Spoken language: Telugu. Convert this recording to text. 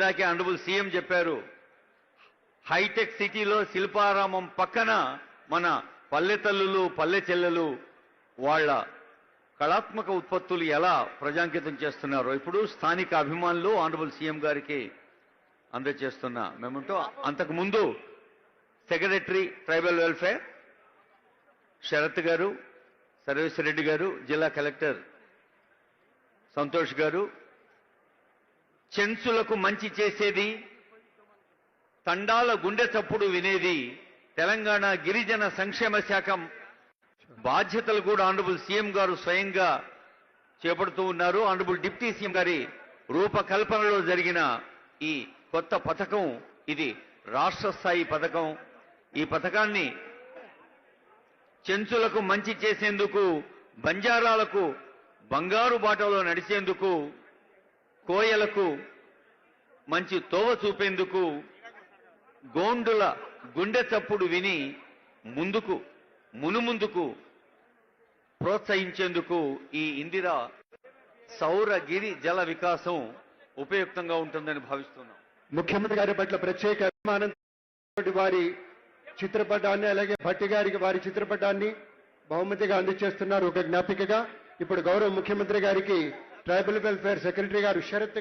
ఇందాకే అండబుల్ సీఎం చెప్పారు హైటెక్ సిటీలో శిల్పారామం పక్కన మన పల్లె తల్లులు పల్లె చెల్లెలు వాళ్ళ కళాత్మక ఉత్పత్తులు ఎలా ప్రజాంకితం చేస్తున్నారో ఇప్పుడు స్థానిక అభిమానులు ఆనరబుల్ సీఎం గారికి అందజేస్తున్న మేమంటూ. అంతకుముందు సెక్రటరీ ట్రైబల్ వెల్ఫేర్ శరత్ గారు సర్వేశ్వరరెడ్డి గారు జిల్లా కలెక్టర్ సంతోష్ గారు చెంచులకు మంచి చేసేది తండాల గుండె చప్పుడు వినేది తెలంగాణ గిరిజన సంక్షేమ శాఖ. బాధ్యతలు కూడా ఆనరబుల్ సీఎం గారు స్వయంగా చేపడుతూ ఉన్నారు. ఆనరబుల్ డిప్యూటీ సీఎం గారి రూపకల్పనలో జరిగిన ఈ కొత్త పథకం ఇది రాష్ట్ర స్థాయి పథకం. ఈ పథకాన్ని చెంచులకు మంచి చేసేందుకు బంజారాలకు బంగారు బాటలో నడిచేందుకు కోయలకు మంచి తోవ చూపేందుకు గోండుల గుండె చప్పుడు విని ముందుకు మునుముందుకు ప్రోత్సహించేందుకు ఈ ఇందిరా సౌరగిరి జల వికాసం ఉపయుక్తంగా ఉంటుందని భావిస్తున్నాం. ముఖ్యమంత్రి గారి పట్ల ప్రత్యేక అభిమానం వారి చిత్రపటాన్ని అలాగే భట్టి గారికి వారి చిత్రపటాన్ని బహుమతిగా అందజేస్తున్నారు ఒక జ్ఞాపికగా. ఇప్పుడు గౌరవ ముఖ్యమంత్రి గారికి ట్రైబల్ వెల్ఫేర్ సెక్రటరీ గారు షరత్